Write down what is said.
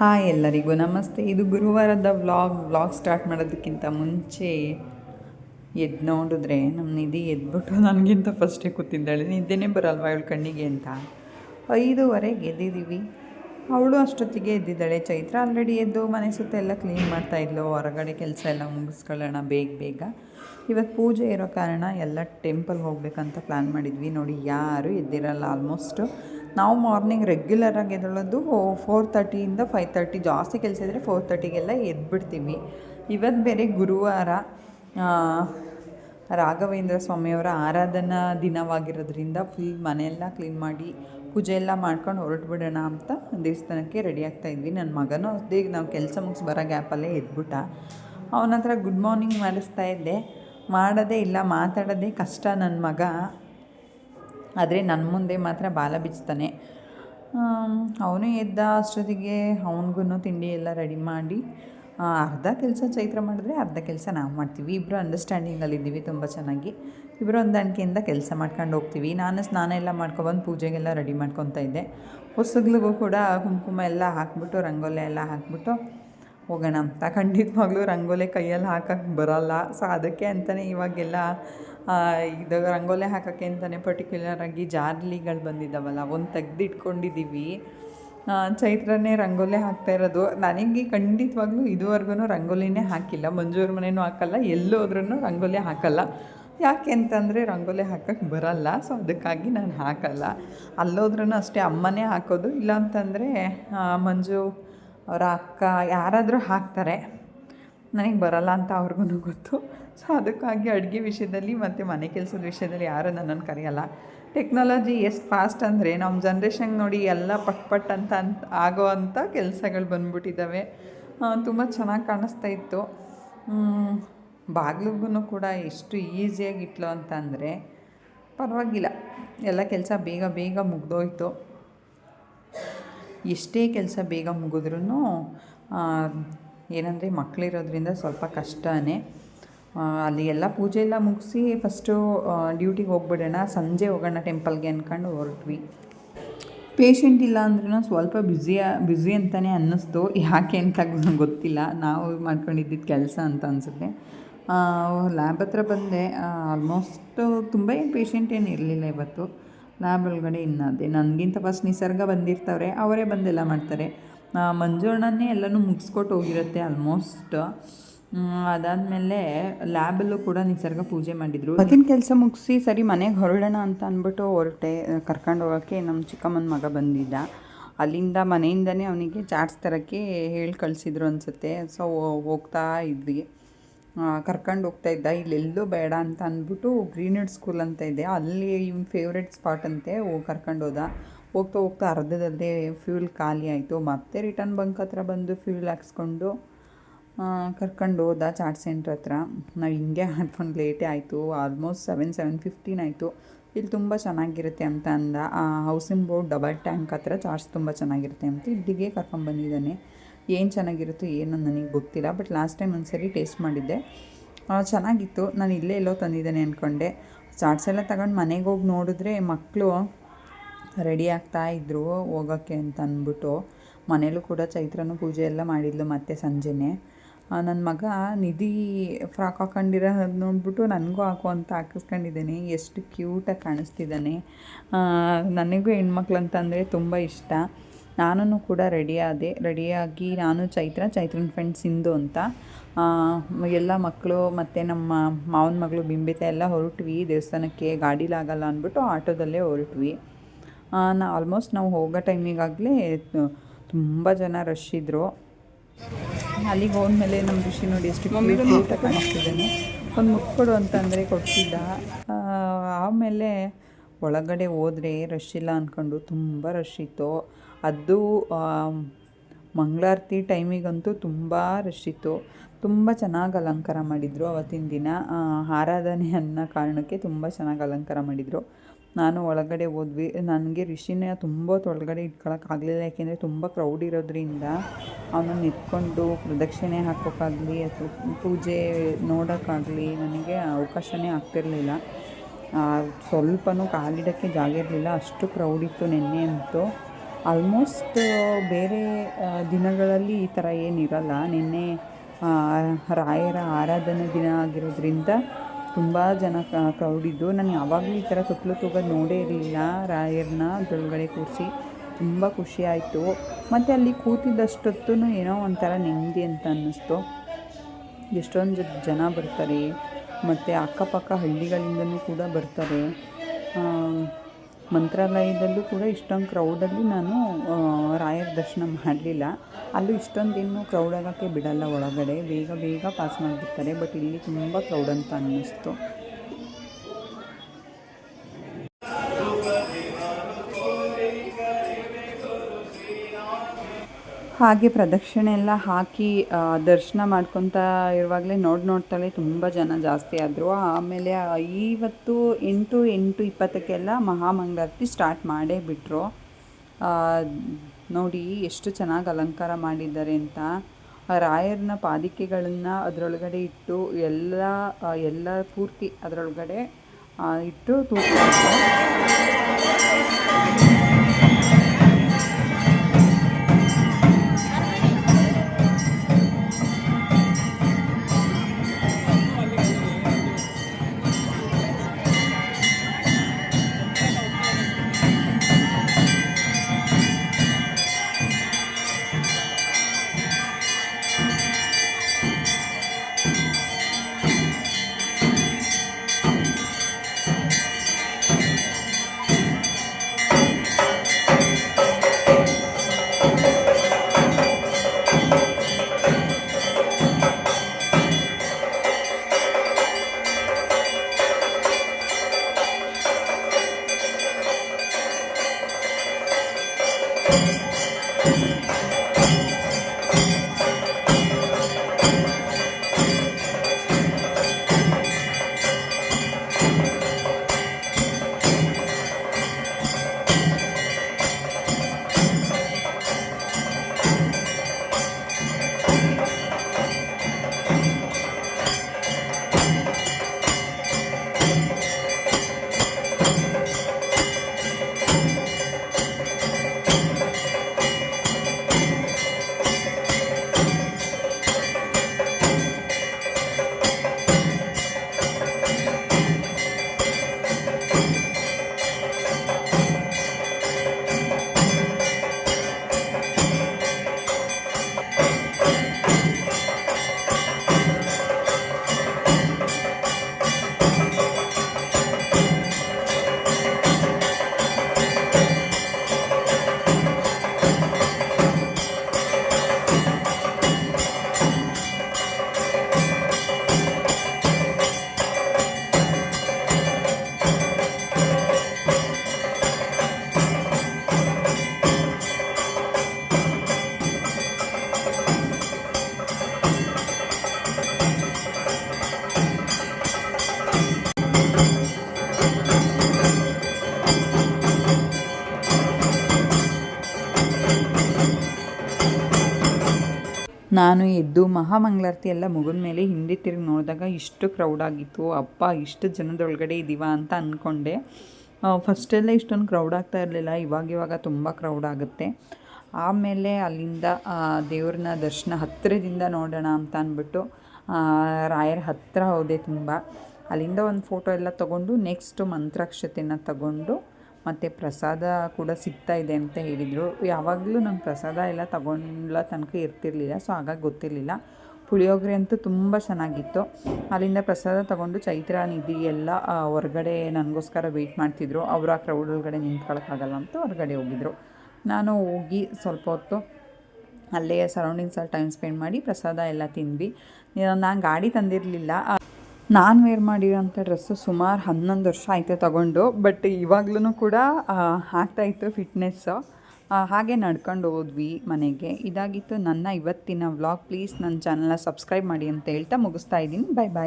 Hi ಎಲ್ಲರಿಗೂ ನಮಸ್ತೆ. ಇದು ಗುರುವಾರದ ವ್ಲಾಗ್ ವ್ಲಾಗ್ ಸ್ಟಾರ್ಟ್ ಮಾಡೋದಕ್ಕಿಂತ ಮುಂಚೆ ಎದ್ದು ನೋಡಿದ್ರೆ ನಮ್ಮ ನಿಧಿ ಎದ್ಬಿಟ್ಟು ನನಗಿಂತ ಫಸ್ಟೇ ಕೂತಿದ್ದಾಳೆ. ನಿದ್ದೆನೇ ಬರಲ್ವಾ ಇವಳು ಕಣ್ಣಿಗೆ ಅಂತ? ಐದೂವರೆಗೆ ಎದ್ದಿದ್ದೀವಿ ಅವಳು ಅಷ್ಟೊತ್ತಿಗೆ ಎದ್ದಿದ್ದಾಳೆ. ಚೈತ್ರ ಆಲ್ರೆಡಿ ಎದ್ದು ಮನೆ ಸುತ್ತ ಎಲ್ಲ ಕ್ಲೀನ್ ಮಾಡ್ತಾಯಿದ್ಲು ಹೊರಗಡೆ ಕೆಲಸ ಎಲ್ಲ ಮುಗಿಸ್ಕೊಳ್ಳೋಣ ಬೇಗ ಬೇಗ. ಇವತ್ತು ಪೂಜೆ ಇರೋ ಕಾರಣ ಎಲ್ಲ ಟೆಂಪಲ್ ಹೋಗಬೇಕಂತ ಪ್ಲ್ಯಾನ್ ಮಾಡಿದ್ವಿ. ನೋಡಿ, ಯಾರೂ ಎದ್ದಿರಲ್ಲ ಆಲ್ಮೋಸ್ಟು ನಾವು ಮಾರ್ನಿಂಗ್ ರೆಗ್ಯುಲರಾಗಿ ಎದ್ದೇಳೋದು ಫೋರ್ ತರ್ಟಿಯಿಂದ ಫೈವ್ ತರ್ಟಿ ಜಾಸ್ತಿ ಕೆಲಸ ಇದ್ದರೆ ಫೋರ್ ತರ್ಟಿಗೆಲ್ಲ ಎದ್ಬಿಡ್ತೀವಿ. ಇವತ್ತು ಬೇರೆ ಗುರುವಾರ ರಾಘವೇಂದ್ರ ಸ್ವಾಮಿಯವರ ಆರಾಧನಾ ದಿನವಾಗಿರೋದ್ರಿಂದ ಫುಲ್ ಮನೆಯೆಲ್ಲ ಕ್ಲೀನ್ ಮಾಡಿ ಪೂಜೆ ಎಲ್ಲ ಮಾಡ್ಕೊಂಡು ಹೊರಟ್ಬಿಡೋಣ ಅಂತ ದೇವಸ್ಥಾನಕ್ಕೆ ರೆಡಿ ಆಗ್ತಾ ಇದ್ವಿ. ನನ್ನ ಮಗನೂ ಅದೇ ನಾವು ಕೆಲಸ ಮುಗಿಸಿ ಬರೋ ಗ್ಯಾಪಲ್ಲೇ ಎದ್ಬಿಟ್ಟ. ಅವನ ಹತ್ರ ಗುಡ್ ಮಾರ್ನಿಂಗ್ ಮಾಡಿಸ್ತಾ ಇದ್ದೆ. ಮಾಡೋದೇ ಇಲ್ಲ, ಮಾತಾಡೋದೇ ಕಷ್ಟ ನನ್ನ ಮಗ. ಆದರೆ ನನ್ನ ಮುಂದೆ ಮಾತ್ರ ಬಾಲ ಬಿಚ್ತಾನೆ. ಅವನು ಎದ್ದ ಅಷ್ಟೊತ್ತಿಗೆ ಅವನಿಗೂ ತಿಂಡಿ ಎಲ್ಲ ರೆಡಿ ಮಾಡಿ ಅರ್ಧ ಕೆಲಸ ಚೈತ್ರ ಮಾಡಿದ್ರೆ ಅರ್ಧ ಕೆಲಸ ನಾವು ಮಾಡ್ತೀವಿ. ಇಬ್ಬರು ಅಂಡರ್ಸ್ಟ್ಯಾಂಡಿಂಗಲ್ಲಿದ್ದೀವಿ ತುಂಬ ಚೆನ್ನಾಗಿ. ಇಬ್ಬರು ಹೊಂದಾಣಿಕೆಯಿಂದ ಕೆಲಸ ಮಾಡ್ಕೊಂಡು ಹೋಗ್ತೀವಿ. ನಾನು ಸ್ನಾನ ಎಲ್ಲ ಮಾಡ್ಕೊಬಂದು ಪೂಜೆಗೆಲ್ಲ ರೆಡಿ ಮಾಡ್ಕೊತಾ ಇದ್ದೆ. ಹೊಸಗ್ಲಿಗೂ ಕೂಡ ಕುಂಕುಮ ಎಲ್ಲ ಹಾಕ್ಬಿಟ್ಟು, ರಂಗೋಲೆ ಎಲ್ಲ ಹಾಕ್ಬಿಟ್ಟು ಹೋಗೋಣ ಅಂತ. ಖಂಡಿತವಾಗ್ಲೂ ರಂಗೋಲೆ ಕೈಯಲ್ಲಿ ಹಾಕಕ್ಕೆ ಬರೋಲ್ಲ. ಸೊ ಅದಕ್ಕೆ ಅಂತಲೇ ಇವಾಗೆಲ್ಲ ಇದು ರಂಗೋಲೆ ಹಾಕೋಕ್ಕೆ ಅಂತಲೇ ಪರ್ಟಿಕ್ಯುಲರಾಗಿ ಜಾರ್ಲಿಗಳು ಬಂದಿದ್ದಾವಲ್ಲ ಒಂದು ತೆಗ್ದಿಟ್ಕೊಂಡಿದ್ದೀವಿ. ಚೈತ್ರನೇ ರಂಗೋಲೆ ಹಾಕ್ತಾ ಇರೋದು. ನನಗೆ ಖಂಡಿತವಾಗ್ಲೂ ಇದುವರೆಗೂ ರಂಗೋಲಿನೇ ಹಾಕಿಲ್ಲ. ಮಂಜೂರು ಮನೇನೂ ಹಾಕಲ್ಲ ಎಲ್ಲೋದ್ರೂ ರಂಗೋಲಿ ಹಾಕಲ್ಲ. ಯಾಕೆ ಅಂತಂದರೆ ರಂಗೋಲಿ ಹಾಕಕ್ಕೆ ಬರಲ್ಲ, ಸೊ ಅದಕ್ಕಾಗಿ ನಾನು ಹಾಕಲ್ಲ. ಅಲ್ಲೋದ್ರೂ ಅಷ್ಟೇ ಅಮ್ಮನೇ ಹಾಕೋದು. ಇಲ್ಲ ಅಂತಂದರೆ ಮಂಜು ಅವರ ಅಕ್ಕ ಯಾರಾದರೂ ಹಾಕ್ತಾರೆ. ನನಗೆ ಬರಲ್ಲ ಅಂತ ಅವ್ರಿಗೂ ಗೊತ್ತು. ಸೊ ಅದಕ್ಕಾಗಿ ಅಡುಗೆ ವಿಷಯದಲ್ಲಿ ಮತ್ತು ಮನೆ ಕೆಲಸದ ವಿಷಯದಲ್ಲಿ ಯಾರೂ ನನ್ನನ್ನು ಕರೆಯಲ್ಲ. ಟೆಕ್ನಾಲಜಿ ಎಷ್ಟು ಫಾಸ್ಟ್ ಅಂದರೆ ನಮ್ಮ ಜನ್ರೇಷನ್ಗೆ ನೋಡಿ ಎಲ್ಲ ಪಟ್ ಪಟ್ ಅಂತ ಅಂತ ಆಗೋ ಅಂಥ ಕೆಲಸಗಳು ಬಂದ್ಬಿಟ್ಟಿದ್ದಾವೆ ತುಂಬ ಚೆನ್ನಾಗಿ ಕಾಣಿಸ್ತಾ ಇತ್ತು. ಬಾಗ್ಲಿಗೂ ಕೂಡ ಎಷ್ಟು ಈಸಿಯಾಗಿ ಇಟ್ಲು ಅಂತ ಅಂದರೆ ಪರವಾಗಿಲ್ಲ. ಎಲ್ಲ ಕೆಲಸ ಬೇಗ ಬೇಗ ಮುಗ್ದೋಯ್ತು. ಎಷ್ಟೇ ಕೆಲಸ ಬೇಗ ಮುಗಿದ್ರೂ ಏನಂದರೆ ಮಕ್ಕಳಿರೋದ್ರಿಂದ ಸ್ವಲ್ಪ ಕಷ್ಟನೇ. ಅಲ್ಲಿ ಎಲ್ಲ ಪೂಜೆ ಎಲ್ಲ ಮುಗಿಸಿ ಫಸ್ಟು ಡ್ಯೂಟಿಗೆ ಹೋಗ್ಬಿಡೋಣ. ಸಂಜೆ ಹೋಗೋಣ ಟೆಂಪಲ್ಗೆ ಅಂದ್ಕೊಂಡು ಹೊರಟ್ವಿ. ಪೇಷಂಟ್ ಇಲ್ಲ ಅಂದ್ರೂ ಸ್ವಲ್ಪ ಬ್ಯುಸಿಯ ಬ್ಯುಸಿ ಅಂತಲೇ ಅನ್ನಿಸ್ತು. ಯಾಕೆ ಅಂತ ಗೊತ್ತಿಲ್ಲ. ನಾವು ಮಾಡ್ಕೊಂಡಿದ್ದಿದ್ದು ಕೆಲಸ ಅಂತ ಅನಿಸುತ್ತೆ. ಲ್ಯಾಬ್ ಹತ್ರ ಬಂದೆ. ಆಲ್ಮೋಸ್ಟ್ ತುಂಬ ಏನು ಪೇಷಂಟ್ ಏನು ಇರಲಿಲ್ಲ ಇವತ್ತು. ಲ್ಯಾಬ್ ಒಳಗಡೆ ಇನ್ನದೇ ನನಗಿಂತ ಫಸ್ಟ್ ನಿಸರ್ಗ ಬಂದಿರ್ತಾವ್ರೆ. ಅವರೇ ಬಂದೆಲ್ಲ ಮಾಡ್ತಾರೆ. ಆ, ಮಂಜು ಅಣ್ಣನೇ ಎಲ್ಲನೂ ಮುಗಿಸ್ಕೊಟ್ಟು ಹೋಗಿರುತ್ತೆ ಆಲ್ಮೋಸ್ಟ್ ಅದಾದಮೇಲೆ ಲ್ಯಾಬಲ್ಲೂ ಕೂಡ ನಿಸರ್ಗ ಪೂಜೆ ಮಾಡಿದರು. ಅದಿನ ಕೆಲಸ ಮುಗಿಸಿ ಸರಿ ಮನೆಗೆ ಹೊರಡೋಣ ಅಂತ ಅಂದ್ಬಿಟ್ಟು ಹೊರಟೆ ಕರ್ಕೊಂಡು ಹೋಗೋಕ್ಕೆ ನಮ್ಮ ಚಿಕ್ಕಮ್ಮನ ಮಗ ಬಂದಿದ್ದ. ಅಲ್ಲಿಂದ ಮನೆಯಿಂದನೇ ಅವನಿಗೆ ಚಾಟ್ಸ್ ತರೋಕ್ಕೆ ಹೇಳಿ ಕಳಿಸಿದ್ರು ಅನಿಸುತ್ತೆ. ಸೊ ಹೋಗ್ತಾ ಇದ್ವಿ. ಕರ್ಕೊಂಡು ಹೋಗ್ತಾ ಇದ್ದ. ಇಲ್ಲೆಲ್ಲೂ ಬೇಡ ಅಂತ ಅಂದ್ಬಿಟ್ಟು ಗ್ರೀನಡ್ ಸ್ಕೂಲ್ ಅಂತ ಇದೆ. ಅಲ್ಲಿ ಇವ್ನ ಫೇವ್ರೆಟ್ ಸ್ಪಾಟ್ ಅಂತೆ ಕರ್ಕೊಂಡು ಹೋದ. ಹೋಗ್ತಾ ಹೋಗ್ತಾ ಅರ್ಧದಲ್ಲೇ ಫ್ಯೂಲ್ ಖಾಲಿ ಆಯಿತು. ಮತ್ತೆ ರಿಟರ್ನ್ ಬಂಕ್ ಹತ್ರ ಬಂದು ಫ್ಯೂಲ್ ಹಾಕ್ಸ್ಕೊಂಡು ಕರ್ಕೊಂಡು ಹೋದ ಚಾಟ್ ಸೆಂಟ್ರ್ ಹತ್ರ. ನಾವು ಹಿಂಗೆ ಹಾಕೊಂಡು ಲೇಟೇ ಆಯಿತು. ಆಲ್ಮೋಸ್ಟ್ ಸೆವೆನ್ ಸೆವೆನ್ ಫಿಫ್ಟೀನ್ ಆಯಿತು. ಇಲ್ಲಿ ತುಂಬ ಚೆನ್ನಾಗಿರುತ್ತೆ ಅಂತ ಅಂದ. ಆ ಹೌಸಿಂಗ್ ಬೋರ್ಡ್ ಡಬಲ್ ಟ್ಯಾಂಕ್ ಹತ್ರ ಚಾರ್ಜ್ ತುಂಬ ಚೆನ್ನಾಗಿರುತ್ತೆ ಅಂತ ಇಲ್ಲಿಗೆ ಕರ್ಕೊಂಡ್ಬಂದಿದ್ದಾನೆ ಏನು ಚೆನ್ನಾಗಿರುತ್ತೋ ಏನು ನನಗೆ ಗೊತ್ತಿಲ್ಲ ಬಟ್ ಲಾಸ್ಟ್ ಟೈಮ್ ಒಂದ್ಸರಿ ಟೇಸ್ಟ್ ಮಾಡಿದ್ದೆ. ಚೆನ್ನಾಗಿತ್ತು. ನಾನು ಇಲ್ಲೇ ಎಲ್ಲೋ ತಂದಿದ್ದೇನೆ ಅಂದ್ಕೊಂಡೆ ಚಾಟ್ಸ್ ಎಲ್ಲ ತಗೊಂಡು ಮನೆಗೆ ಹೋಗಿ ನೋಡಿದ್ರೆ ಮಕ್ಕಳು ರೆಡಿ ಆಗ್ತಾ ಇದ್ರು ಹೋಗೋಕ್ಕೆ ಅಂತ ಅಂದ್ಬಿಟ್ಟು. ಮನೇಲೂ ಕೂಡ ಚೈತ್ರನೂ ಪೂಜೆ ಎಲ್ಲ ಮಾಡಿದ್ಲು ಮತ್ತೆ ಸಂಜೆನೆ. ನನ್ನ ಮಗ ನಿಧಿ ಫ್ರಾಕ್ ಹಾಕೊಂಡಿರೋದು ನೋಡ್ಬಿಟ್ಟು ನನಗೂ ಹಾಕು ಅಂತ ಹಾಕಿಸ್ಕೊಂಡಿದ್ದೇನೆ. ಎಷ್ಟು ಕ್ಯೂಟಾಗಿ ಕಾಣಿಸ್ತಿದ್ದಾನೆ. ನನಗೂ ಹೆಣ್ಮಕ್ಳು ಅಂತಂದರೆ ತುಂಬ ಇಷ್ಟ. ನಾನು ಕೂಡ ರೆಡಿಯಾದೆ ರೆಡಿಯಾಗಿ ನಾನು ಚೈತ್ರ, ಚೈತ್ರನ ಫ್ರೆಂಡ್ ಸಿಂಧು ಅಂತ. ಎಲ್ಲ ಮಕ್ಕಳು ಮತ್ತು ನಮ್ಮ ಮಾವನ ಮಗಳು ಬಿಂಬಿತ ಎಲ್ಲ ಹೊರಟ್ವಿ. ದೇವಸ್ಥಾನಕ್ಕೆ ಗಾಡೀಲಾಗಲ್ಲ ಅಂದ್ಬಿಟ್ಟು ಆಟೋದಲ್ಲೇ ಹೊರಟ್ವಿ. ನಾ ಆಲ್ಮೋಸ್ಟ್ ನಾವು ಹೋಗೋ ಟೈಮಿಗಾಗಲೇ ತುಂಬ ಜನ ರಶ್ ಇದ್ದರು ಅಲ್ಲಿಗೆ ಹೋದ್ಮೇಲೆ ನಮ್ಮ ಋಷಿ ನೋಡಿ ಎಷ್ಟು ಊಟ ಕಾಣಿಸ್ತಿದ್ದಾನೆ ಒಂದು ಮುಟ್ಕೊಡು ಅಂತಂದರೆ ಕೊಡ್ತಿದ್ದ ಆ, ಆಮೇಲೆ ಒಳಗಡೆ ಹೋದರೆ ರಶ್ ಇಲ್ಲ ಅಂದ್ಕೊಂಡು ತುಂಬ ರಶ್ ಇತ್ತು. ಅದು ಮಂಗಳಾರತಿ ಟೈಮಿಗಂತೂ ತುಂಬ ರಶ್ ಇತ್ತು. ತುಂಬ ಚೆನ್ನಾಗಿ ಅಲಂಕಾರ ಮಾಡಿದರು ಅವತ್ತಿನ ದಿನ. ಆರಾಧನೆ ಅನ್ನೋ ಕಾರಣಕ್ಕೆ ತುಂಬ ಚೆನ್ನಾಗಿ ಅಲಂಕಾರ ಮಾಡಿದರು. ನಾನು ಒಳಗಡೆ ಹೋದ್ವಿ. ನನಗೆ ರಿಷಿನ ತುಂಬ ತೊಳಗಡೆ ಇಟ್ಕೊಳಕ್ಕಾಗಲಿಲ್ಲ ಯಾಕೆಂದರೆ ತುಂಬ ಕ್ರೌಡ್ ಇರೋದ್ರಿಂದ ಅವನನ್ನು ನಿಂತ್ಕೊಂಡು ಪ್ರದಕ್ಷಿಣೆ ಹಾಕೋಕ್ಕಾಗಲಿ ಅಥವಾ ಪೂಜೆ ನೋಡೋಕ್ಕಾಗಲಿ ನನಗೆ ಅವಕಾಶವೇ ಆಗ್ತಿರಲಿಲ್ಲ. ಸ್ವಲ್ಪನೂ ಕಾಲಿಡೋಕ್ಕೆ ಜಾಗ ಇರಲಿಲ್ಲ. ಅಷ್ಟು ಕ್ರೌಡ್ ಇತ್ತು ನಿನ್ನೆ ಅಂತೂ. ಆಲ್ಮೋಸ್ಟ್ ಬೇರೆ ದಿನಗಳಲ್ಲಿ ಈ ಥರ ಏನಿರಲ್ಲ. ನಿನ್ನೆ ರಾಯರ ಆರಾಧನೆ ದಿನ ಆಗಿರೋದ್ರಿಂದ ತುಂಬ ಜನ ಕ್ರೌಡ್ ಇದ್ದು ನಾನು ಯಾವಾಗಲೂ ಈ ಥರ ತೊಟ್ಲು ತೂಗೋದು ನೋಡೇ ಇರಲಿಲ್ಲ. ರಾಯರನ್ನ ಅದರೊಳಗಡೆ ಕೂರಿಸಿ ತುಂಬ ಖುಷಿ ಆಯಿತು. ಮತ್ತು ಅಲ್ಲಿ ಕೂತಿದ್ದಷ್ಟೊತ್ತೂ ಏನೋ ಒಂಥರ ನೆಮ್ಮದಿ ಅಂತ ಅನ್ನಿಸ್ತು. ಎಷ್ಟೊಂದು ಜನ ಬರ್ತಾರೆ. ಮತ್ತು ಅಕ್ಕಪಕ್ಕ ಹಳ್ಳಿಗಳಿಂದಲೂ ಕೂಡ ಬರ್ತಾರೆ. ಮಂತ್ರಾಲಯದಲ್ಲೂ ಕೂಡ ಇಷ್ಟೊಂದು ಕ್ರೌಡಲ್ಲಿ ನಾನು ರಾಯರ ದರ್ಶನ ಮಾಡಲಿಲ್ಲ. ಅಲ್ಲೂ ಇಷ್ಟೊಂದೇನು ಕ್ರೌಡ್ ಆಗೋಕ್ಕೆ ಬಿಡಲ್ಲ ಒಳಗಡೆ. ಬೇಗ ಬೇಗ ಪಾಸ್ ಮಾಡಿಬಿಡ್ತಾರೆ. ಬಟ್ ಇಲ್ಲಿ ತುಂಬ ಕ್ರೌಡ್ ಅಂತ ಅನ್ನಿಸ್ತು. ಹಾಗೆ ಪ್ರದಕ್ಷಿಣೆ ಎಲ್ಲ ಹಾಕಿ ದರ್ಶನ ಮಾಡ್ಕೊತಾ ಇರುವಾಗಲೇ ನೋಡಿ ನೋಡ್ತಾಳೆ, ತುಂಬ ಜನ ಜಾಸ್ತಿ ಆದರು. ಆಮೇಲೆ ಇವತ್ತು ಎಂಟು ಎಂಟು ಇಪ್ಪತ್ತಕ್ಕೆಲ್ಲ ಮಹಾಮಂಗಳಾರತಿ ಸ್ಟಾರ್ಟ್ ಮಾಡೇ ಬಿಟ್ಟರು ನೋಡಿ ಎಷ್ಟು ಚೆನ್ನಾಗಿ ಅಲಂಕಾರ ಮಾಡಿದ್ದಾರೆ ಅಂತ. ರಾಯರ್ನ ರಾಯರನ ಪಾದಿಕೆಗಳನ್ನು ಅದರೊಳಗಡೆ ಇಟ್ಟು, ಎಲ್ಲ ಎಲ್ಲ ಪೂರ್ತಿ ಅದರೊಳಗಡೆ ಇಟ್ಟು ತೂಕ ನಾನು ಎದ್ದು ಮಹಾಮಂಗಳಾರತಿ ಎಲ್ಲ ಮುಗಿದ ಮೇಲೆ ಹಿಂದೆ ತಿರುಗಿ ನೋಡಿದಾಗ ಇಷ್ಟು ಕ್ರೌಡ್ ಆಗಿತ್ತು. ಅಪ್ಪ, ಇಷ್ಟು ಜನದೊಳಗಡೆ ಇದ್ದೀವ ಅಂತ ಅಂದ್ಕೊಂಡೆ ಫಸ್ಟೆಲ್ಲ ಇಷ್ಟೊಂದು ಕ್ರೌಡ್ ಆಗ್ತಾ ಇರಲಿಲ್ಲ. ಇವಾಗ ಇವಾಗ ತುಂಬ ಕ್ರೌಡ್ ಆಗುತ್ತೆ. ಆಮೇಲೆ ಅಲ್ಲಿಂದ ದೇವ್ರನ್ನ ದರ್ಶನ ಹತ್ತಿರದಿಂದ ನೋಡೋಣ ಅಂತ ಅಂದ್ಬಿಟ್ಟು ರಾಯರ ಹತ್ತಿರ ಹೋದೆ ತುಂಬ. ಅಲ್ಲಿಂದ ಒಂದು ಫೋಟೋ ಎಲ್ಲ ತಗೊಂಡು ನೆಕ್ಸ್ಟ್ ಮಂತ್ರಾಕ್ಷತೆನ ತಗೊಂಡು ಮತ್ತು ಪ್ರಸಾದ ಕೂಡ ಸಿಗ್ತಾ ಇದೆ ಅಂತ ಹೇಳಿದರು. ಯಾವಾಗಲೂ ನಾನು ಪ್ರಸಾದ ಎಲ್ಲ ತಗೊಂಡ್ಲ ತನಕ ಇರ್ತಿರ್ಲಿಲ್ಲ ಸೊ ಹಾಗಾಗಿ ಗೊತ್ತಿರಲಿಲ್ಲ. ಪುಳಿಯೋಗರೆ ಅಂತೂ ತುಂಬ ಚೆನ್ನಾಗಿತ್ತು. ಅಲ್ಲಿಂದ ಪ್ರಸಾದ ತಗೊಂಡು ಚೈತ್ರ ನಿಧಿ ಎಲ್ಲ ಹೊರಗಡೆ ನನಗೋಸ್ಕರ ವೆಯ್ಟ್ ಮಾಡ್ತಿದ್ರು. ಅವರು ಆ ಕ್ರೌಡ್ ಒಳಗಡೆ ನಿಂತ್ಕೊಳ್ಳೋಕ್ಕಾಗಲ್ಲ ಅಂತ ಹೊರಗಡೆ ಹೋಗಿದ್ರು. ನಾನು ಹೋಗಿ ಸ್ವಲ್ಪ ಹೊತ್ತು ಅಲ್ಲೇ ಸರೌಂಡಿಂಗ್ಸಲ್ಲಿ ಟೈಮ್ ಸ್ಪೆಂಡ್ ಮಾಡಿ ಪ್ರಸಾದ ಎಲ್ಲ ತಿಂದ್ವಿ. ನಾನು ಗಾಡಿ ತಂದಿರಲಿಲ್ಲ. ನಾನು ವೇರ್ ಮಾಡಿರೋಂಥ ಡ್ರೆಸ್ಸು ಸುಮಾರು ಹನ್ನೊಂದು ವರ್ಷ ಆಯಿತು ತಗೊಂಡು ಬಟ್ ಇವಾಗ್ಲೂ ಕೂಡ ಆಗ್ತಾಯಿತ್ತು ಫಿಟ್ನೆಸ್ಸು ಹಾಗೆ ನಡ್ಕೊಂಡು ಹೋದ್ವಿ ಮನೆಗೆ. ಇದಾಗಿತ್ತು ನನ್ನ ಇವತ್ತಿನ ವ್ಲಾಗ್ ಪ್ಲೀಸ್ ನನ್ನ ಚಾನಲ್ನ ಸಬ್ಸ್ಕ್ರೈಬ್ ಮಾಡಿ ಅಂತ ಹೇಳ್ತಾ ಮುಗಿಸ್ತಾ ಇದ್ದೀನಿ. ಬಾಯ್ ಬಾಯ್